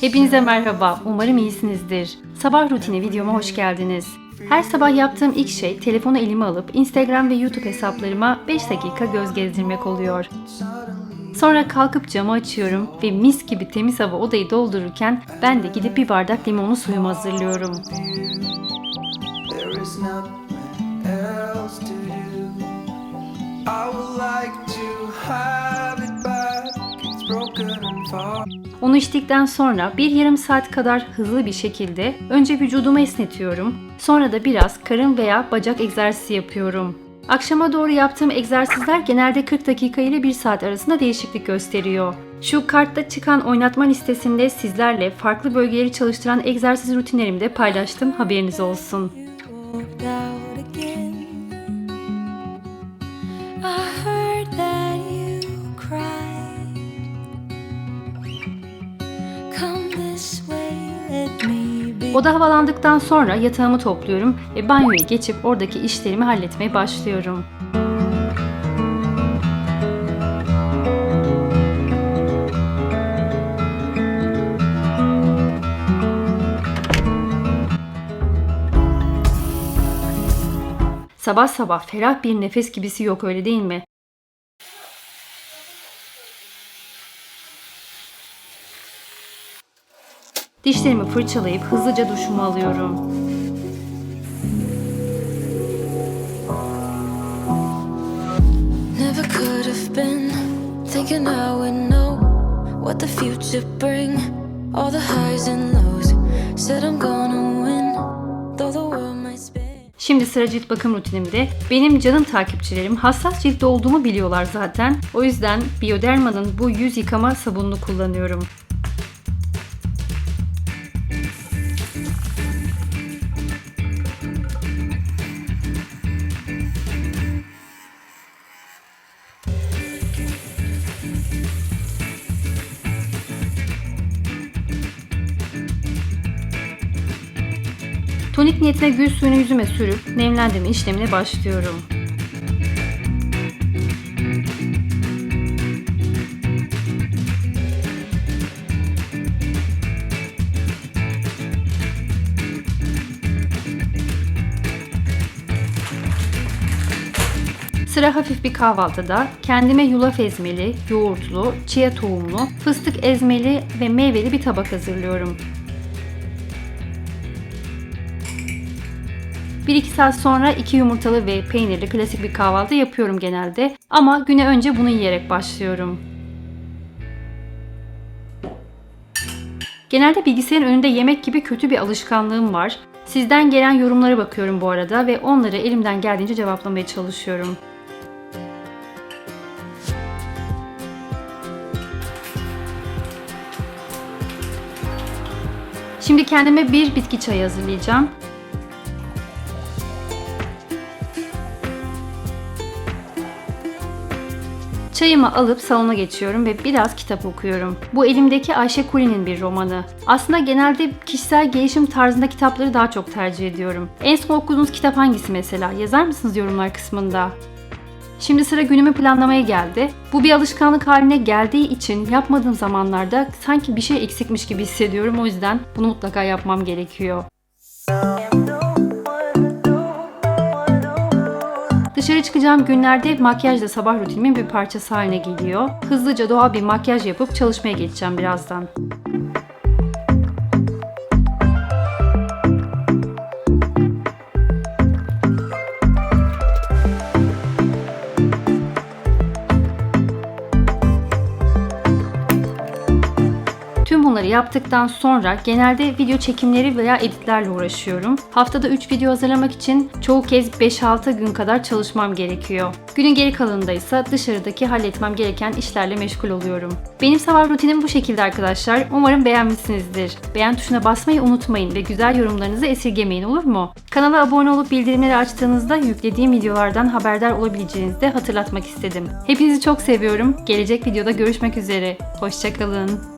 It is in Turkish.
Hepinize merhaba, umarım iyisinizdir. Sabah rutini videoma hoş geldiniz. Her sabah yaptığım ilk şey telefonu elime alıp Instagram ve YouTube hesaplarıma 5 dakika göz gezdirmek oluyor. Sonra kalkıp camı açıyorum ve mis gibi temiz hava odayı doldururken ben de gidip bir bardak limonlu suyumu hazırlıyorum. I would like to have it back. Onu içtikten sonra bir yarım saat kadar hızlı bir şekilde önce vücudumu esnetiyorum. Sonra da biraz karın veya bacak egzersizi yapıyorum. Akşama doğru yaptığım egzersizler genelde 40 dakika ile 1 saat arasında değişiklik gösteriyor. Şu kartta çıkan oynatma listesinde sizlerle farklı bölgeleri çalıştıran egzersiz rutinlerimi de paylaştım. Haberiniz olsun. Oda havalandıktan sonra yatağımı topluyorum ve banyoya geçip oradaki işlerimi halletmeye başlıyorum. Sabah sabah ferah bir nefes gibisi yok öyle değil mi? Dişlerimi fırçalayıp hızlıca duşumu alıyorum. Never could have been thinking I would know what the future bring. All the highs and lows. Said I'm gonna win, though the world might spin. Şimdi sıra cilt bakım rutinimde. Benim canım takipçilerim hassas ciltte olduğumu biliyorlar zaten. O yüzden Bioderma'nın bu yüz yıkama sabununu kullanıyorum. Tonik niyetine gül suyunu yüzüme sürüp nemlendirme işlemine başlıyorum. Sıra hafif bir kahvaltıda kendime yulaf ezmeli, yoğurtlu, chia tohumlu, fıstık ezmeli ve meyveli bir tabak hazırlıyorum. 1-2 saat sonra 2 yumurtalı ve peynirli klasik bir kahvaltı yapıyorum genelde. Ama güne önce bunu yiyerek başlıyorum. Genelde bilgisayarın önünde yemek gibi kötü bir alışkanlığım var. Sizden gelen yorumlara bakıyorum bu arada ve onları elimden geldiğince cevaplamaya çalışıyorum. Şimdi kendime bir bitki çayı hazırlayacağım. Çayımı alıp salona geçiyorum ve biraz kitap okuyorum. Bu elimdeki Ayşe Kuli'nin bir romanı. Aslında genelde kişisel gelişim tarzında kitapları daha çok tercih ediyorum. En son okuduğunuz kitap hangisi mesela? Yazar mısınız yorumlar kısmında? Şimdi sıra günümü planlamaya geldi. Bu bir alışkanlık haline geldiği için yapmadığım zamanlarda sanki bir şey eksikmiş gibi hissediyorum. O yüzden bunu mutlaka yapmam gerekiyor. Dışarı çıkacağım günlerde makyaj da sabah rutinimin bir parçası haline geliyor. Hızlıca doğal bir makyaj yapıp çalışmaya geçeceğim birazdan. Yaptıktan sonra genelde video çekimleri veya editlerle uğraşıyorum. Haftada 3 video hazırlamak için çoğu kez 5-6 gün kadar çalışmam gerekiyor. Günün geri kalanında ise dışarıdaki halletmem gereken işlerle meşgul oluyorum. Benim sabah rutinim bu şekilde arkadaşlar. Umarım beğenmişsinizdir. Beğen tuşuna basmayı unutmayın ve güzel yorumlarınızı esirgemeyin olur mu? Kanala abone olup bildirimleri açtığınızda yüklediğim videolardan haberdar olabileceğinizi de hatırlatmak istedim. Hepinizi çok seviyorum. Gelecek videoda görüşmek üzere. Hoşçakalın.